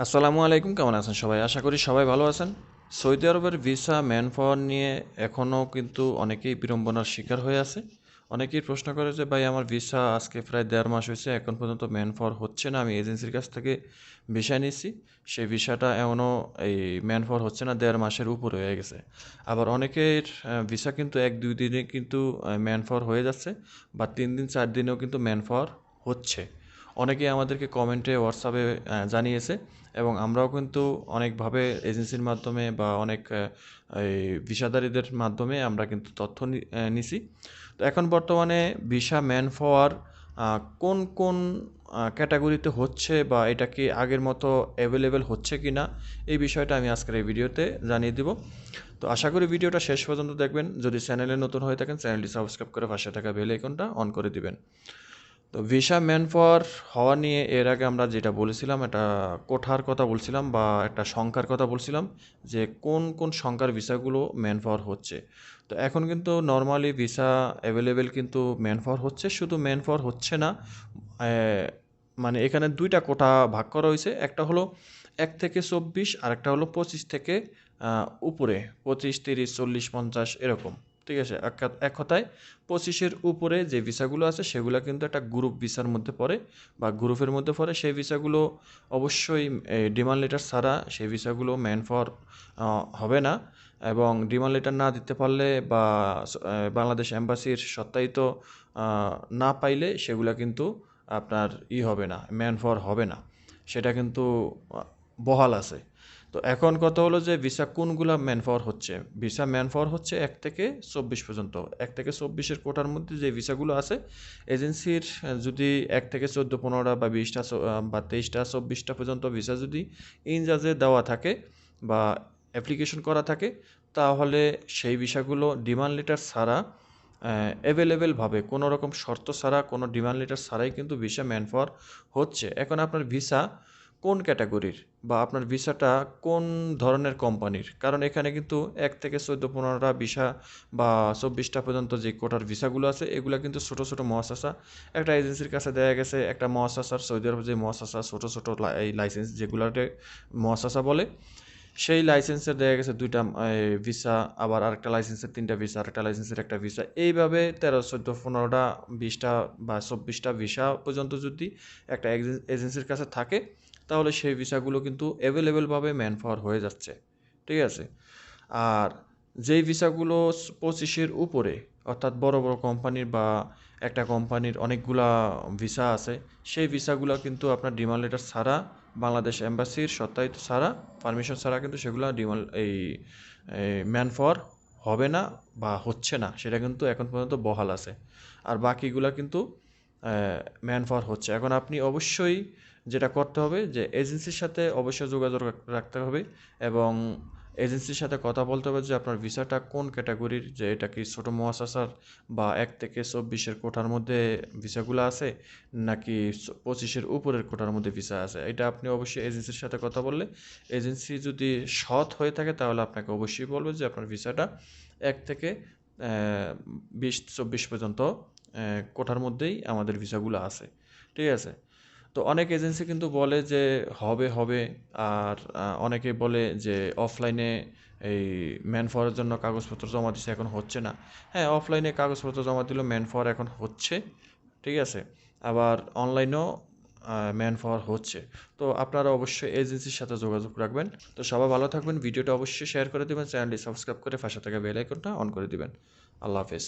আসসালামু আলাইকুম, কেমন আছেন সবাই? আশা করি সবাই ভালো আছেন। সৌদি আরবের ভিসা, ম্যান পাওয়ার নিয়ে এখনও কিন্তু অনেকেই বিড়ম্বনার শিকার হয়ে আছে। অনেকেই প্রশ্ন করে যে, ভাই, আমার ভিসা আজকে প্রায় দেড় মাস হয়েছে, এখন পর্যন্ত ম্যান পাওয়ার হচ্ছে না, আমি এজেন্সির কাছ থেকে ভিসা নিয়েছি। সেই ভিসাটা এমনও এই ম্যান পাওয়ার হচ্ছে না, দেড় মাসের উপরে হয়ে গেছে। আবার অনেকের ভিসা কিন্তু এক দুই দিনে কিন্তু ম্যান পাওয়ার হয়ে যাচ্ছে, বা তিন দিন, চার দিনেও কিন্তু ম্যান পাওয়ার হচ্ছে। অনেকেই আমাদেরকে কমেন্টে হোয়াটসঅ্যাপে জানিয়েছে এবং আমরাও কিন্তু অনেকভাবে এজেন্সির মাধ্যমে বা অনেক এই ভিসাদারীদের মাধ্যমে আমরা কিন্তু তথ্য নিছি। তো এখন বর্তমানে ভিসা ম্যান পাওয়ার কোন কোন ক্যাটাগরিতে হচ্ছে বা এটা কি আগের মতো অ্যাভেলেবেল হচ্ছে কি না এই বিষয়টা আমি আজকের এই ভিডিওতে জানিয়ে দিব। তো আশা করি ভিডিওটা শেষ পর্যন্ত দেখবেন। যদি চ্যানেলে নতুন হয়ে থাকেন, চ্যানেলটি সাবস্ক্রাইব করে পাশে থাকা বেল আইকনটা অন করে দিবেন। তো ভিসা ম্যান পাওয়ার হওয়া নিয়ে এর আগে আমরা যেটা বলেছিলাম, একটা কোঠার কথা বলছিলাম বা একটা সংখ্যার কথা বলছিলাম যে কোন কোন সংখ্যার ভিসাগুলো ম্যান পাওয়ার হচ্ছে। তো এখন কিন্তু নর্মালি ভিসা অ্যাভেলেবেল কিন্তু ম্যান পাওয়ার হচ্ছে, শুধু ম্যান পাওয়ার হচ্ছে না মানে এখানে দুইটা কোটা ভাগ করা হয়েছে, একটা হলো এক থেকে চব্বিশ আর একটা হলো পঁচিশ থেকে উপরে, পঁচিশ, তিরিশ, চল্লিশ, পঞ্চাশ, এরকম। ঠিক আছে, এক কথায় পঁচিশের উপরে যে ভিসাগুলো আছে সেগুলো কিন্তু একটা গ্রুপ ভিসার মধ্যে পড়ে বা গ্রুপের মধ্যে পড়ে। সেই ভিসাগুলো অবশ্যই ডিমান্ড লেটার ছাড়া সেই ভিসাগুলো ম্যান ফর হবে না এবং ডিমান্ড লেটার না দিতে পারলে বা বাংলাদেশ অ্যাম্বাসির সত্যায়িত না পাইলে সেগুলো কিন্তু আপনার ই হবে না ম্যান ফর হবে না। সেটা কিন্তু বহাল আছে। তো এখন কথা হলো যে ভিসা কোনগুলা ম্যান পাওয়ার হচ্ছে? ভিসা ম্যান পাওয়ার হচ্ছে এক থেকে চব্বিশ পর্যন্ত। এক থেকে চব্বিশের কোটার মধ্যে যে ভিসাগুলো আছে এজেন্সির যদি এক থেকে চোদ্দ, পনেরোটা বা বিশটা বা তেইশটা, চব্বিশটা পর্যন্ত ভিসা যদি ইনজাজে দেওয়া থাকে বা অ্যাপ্লিকেশন করা থাকে, তাহলে সেই ভিসাগুলো ডিমান্ড লেটার ছাড়া অ্যাভেলেবেলভাবে কোনো রকম শর্ত ছাড়া, কোনো ডিমান্ড লেটার ছাড়াই কিন্তু ভিসা ম্যান পাওয়ার হচ্ছে। এখন আপনার ভিসা কোন ক্যাটাগরির বা আপনার ভিসাটা কোন ধরনের কোম্পানির? কারণ এখানে কিন্তু এক থেকে চোদ্দ, পনেরোটা ভিসা বা চব্বিশটা পর্যন্ত যে কোটার ভিসাগুলো আছে, এগুলো কিন্তু ছোটো ছোটো মহাশাসা একটা এজেন্সির কাছে দেওয়া গেছে, একটা মহাশাসার সৌদি আরব যে মহাশাসা ছোটো ছোটো এই লাইসেন্স যেগুলোকে মহাশাসা বলে সেই লাইসেন্সের দেওয়া গেছে দুইটা ভিসা আবার আরেকটা লাইসেন্সের তিনটা ভিসা আরেকটা লাইসেন্সের একটা ভিসা এইভাবে তেরো, চোদ্দ, পনেরোটা, বিশটা বা চব্বিশটা ভিসা পর্যন্ত যদি একটা এজেন্সির কাছে থাকে, তাহলে সেই ভিসাগুলো কিন্তু অ্যাভেলেবেলভাবে ম্যান পাওয়ার হয়ে যাচ্ছে। ঠিক আছে? আর যেই ভিসাগুলো পঁচিশের উপরে অর্থাৎ বড় বড় কোম্পানির বা একটা কোম্পানির অনেকগুলা ভিসা আছে, সেই ভিসাগুলো কিন্তু আপনার ডিমান্ড লেটার ছাড়া, বাংলাদেশ এম্বাসির সত্যায়িত ছাড়া পারমিশন ছাড়া কিন্তু সেগুলো ডিমান্ড এই ম্যান পাওয়ার হবে না বা হচ্ছে না, সেটা কিন্তু এখন পর্যন্ত বহাল আছে। আর বাকিগুলো কিন্তু ম্যান পাওয়ার হচ্ছে। এখন আপনি অবশ্যই যেটা করতে হবে যে এজেন্সির সাথে অবশ্যই যোগাযোগ রাখতে হবে এবং এজেন্সির সাথে কথা বলতে হবে যে আপনার ভিসাটা কোন ক্যাটাগরির, যে এটা কি ছোটো মহাশাসার বা এক থেকে চব্বিশের কোঠার মধ্যে ভিসাগুলো আছে, নাকি পঁচিশের উপরের কোঠার মধ্যে ভিসা আছে? এটা আপনি অবশ্যই এজেন্সির সাথে কথা বললে, এজেন্সি যদি সৎ হয়ে থাকে তাহলে আপনাকে অবশ্যই বলবে যে আপনার ভিসাটা এক থেকে বিশ, চব্বিশ পর্যন্ত কোঠার মধ্যেই আমাদের ভিসাগুলো আছে। ঠিক আছে? তো অনেক এজেন্সি কিন্তু বলে যে হবে হবে। আর অনেকে বলে যে অফলাইনে এই ম্যান পাওয়ারের জন্য কাগজপত্র জমা দিচ্ছে এখন হচ্ছে না। হ্যাঁ অফলাইনে কাগজপত্র জমা দিলেও ম্যান পাওয়ার এখন হচ্ছে, ঠিক আছে? আবার অনলাইনেও ম্যান পাওয়ার হচ্ছে। তো আপনারা অবশ্যই এজেন্সির সাথে যোগাযোগ রাখবেন। তো সবাই ভালো থাকবেন। ভিডিওটা অবশ্যই শেয়ার করে দেবেন। চ্যানেলটি সাবস্ক্রাইব করে পাশে থাকা বেল আইকনটা অন করে দিবেন। আল্লাহ হাফেজ।